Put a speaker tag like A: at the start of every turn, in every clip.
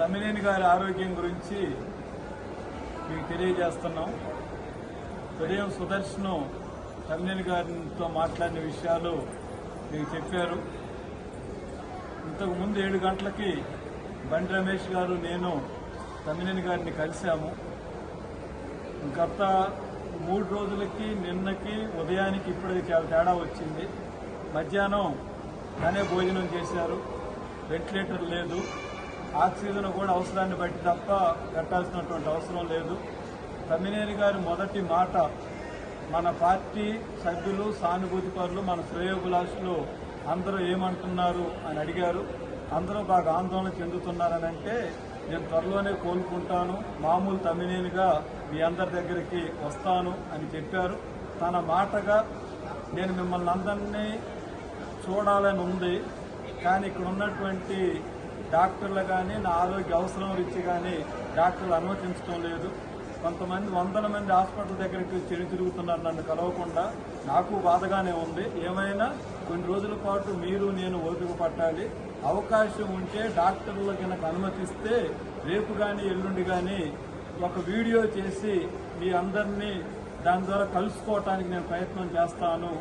A: తమ్మినేని గారి ఆరోగ్యం గురించి మీకు తెలియజేస్తున్నాం. ఉదయం సుదర్శను తమ్మినేని గారితో మాట్లాడిన విషయాలు మీకు చెప్పారు. ఇంతకు ముందు ఏడు గంటలకి బండి రమేష్ గారు నేను తమ్మినేని గారిని కలిశాము. గత మూడు రోజులకి నిన్నకి ఉదయానికి ఇప్పటికి చాలా తేడా వచ్చింది. మధ్యాహ్నం తనే భోజనం చేశారు. వెంటిలేటర్ లేదు. ఆక్సిజన్ కూడా అవసరాన్ని బట్టి తప్ప కట్టాల్సినటువంటి అవసరం లేదు. తమ్మినేని గారి మొదటి మాట మన పార్టీ సభ్యులు సానుభూతి పరులు మన శ్రేయోభిలాషులు అందరూ ఏమంటున్నారు అని అడిగారు. అందరూ బాగా ఆందోళన చెందుతున్నారని అంటే నేను త్వరలోనే కోలుకుంటాను. మామూలు తమ్మినేనిగా మీ అందరి దగ్గరికి వస్తాను అని చెప్పారు. తన మాటగా నేను మిమ్మల్ని అందరినీ చూడాలని ఉంది. కానీ ఇక్కడ ఉన్నటువంటి డాక్టర్లు కానీ నా ఆరోగ్య అవసరం రీతి కానీ డాక్టర్లు అనుమతించడం లేదు. కొంతమంది వందల మంది హాస్పిటల్ దగ్గరికి చెడు తిరుగుతున్నారు. నన్ను కలవకుండా నాకు బాధగానే ఉంది. ఏమైనా కొన్ని రోజుల పాటు మీరు నేను ఓపిక పట్టాలి. అవకాశం ఉంటే డాక్టర్లు కనుక అనుమతిస్తే రేపు కానీ ఎల్లుండి కానీ ఒక వీడియో చేసి మీ అందరినీ దాని ద్వారా కలుసుకోవటానికి నేను ప్రయత్నం చేస్తాను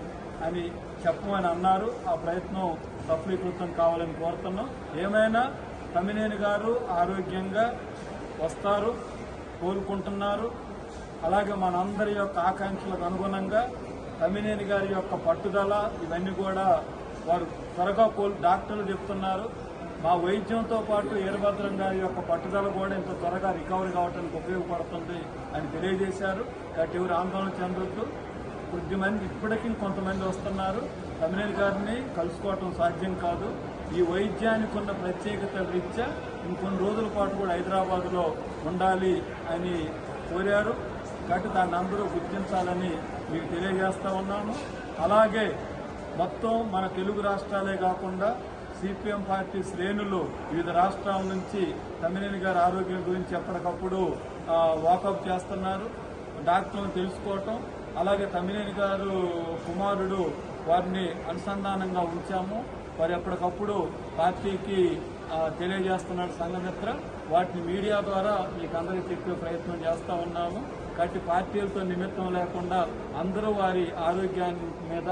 A: అని చెప్పమని అన్నారు. ఆ ప్రయత్నం సఫలీకృతం కావాలని కోరుతున్నాం. ఏమైనా తమ్మినేని గారు ఆరోగ్యంగా వస్తారు కోలుకుంటున్నారు. అలాగే మనందరి యొక్క ఆకాంక్షలకు అనుగుణంగా తమ్మినేని గారి యొక్క పట్టుదల ఇవన్నీ కూడా వారు త్వరగా కోలు డాక్టర్లు చెప్తున్నారు. మా వైద్యంతో పాటు వీరభద్రం గారి యొక్క పట్టుదల కూడా ఇంత త్వరగా రికవరీ కావడానికి ఉపయోగపడుతుంది అని తెలియజేశారు. కాబట్టి ఎవరు ఆందోళన చెందొద్దు. కొద్దిమంది ఇప్పటికీ కొంతమంది వస్తున్నారు. తమిళ గారిని కలుసుకోవటం సాధ్యం కాదు. ఈ వైద్యానికి ఉన్న ప్రత్యేకత రీత్యా ఇంకొన్ని రోజుల పాటు కూడా హైదరాబాద్లో ఉండాలి అని కోరారు. కాబట్టి దాన్ని అందరూ గుర్తించాలని మీకు తెలియజేస్తూ ఉన్నాము. అలాగే మొత్తం మన తెలుగు రాష్ట్రాలే కాకుండా సిపిఎం పార్టీ శ్రేణులు వివిధ రాష్ట్రాల నుంచి తమ్మినేని గారి ఆరోగ్యం గురించి ఎప్పటికప్పుడు వాకప్ చేస్తున్నారు. డాక్టర్లను తెలుసుకోవటం అలాగే తమ్మినేని గారు కుమారుడు వారిని అనుసంధానంగా ఉంచాము. వారు ఎప్పటికప్పుడు పార్టీకి తెలియజేస్తున్నాడు సంఘమిత్ర. వాటిని మీడియా ద్వారా మీకు అందరికీ చెప్పే ప్రయత్నం చేస్తూ ఉన్నాము. కాబట్టి పార్టీలతో నిమిత్తం లేకుండా అందరూ వారి ఆరోగ్యాన్ని మీద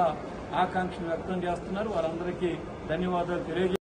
A: ఆకాంక్షను వ్యక్తం చేస్తున్నారు. వారందరికీ ధన్యవాదాలు తెలియజే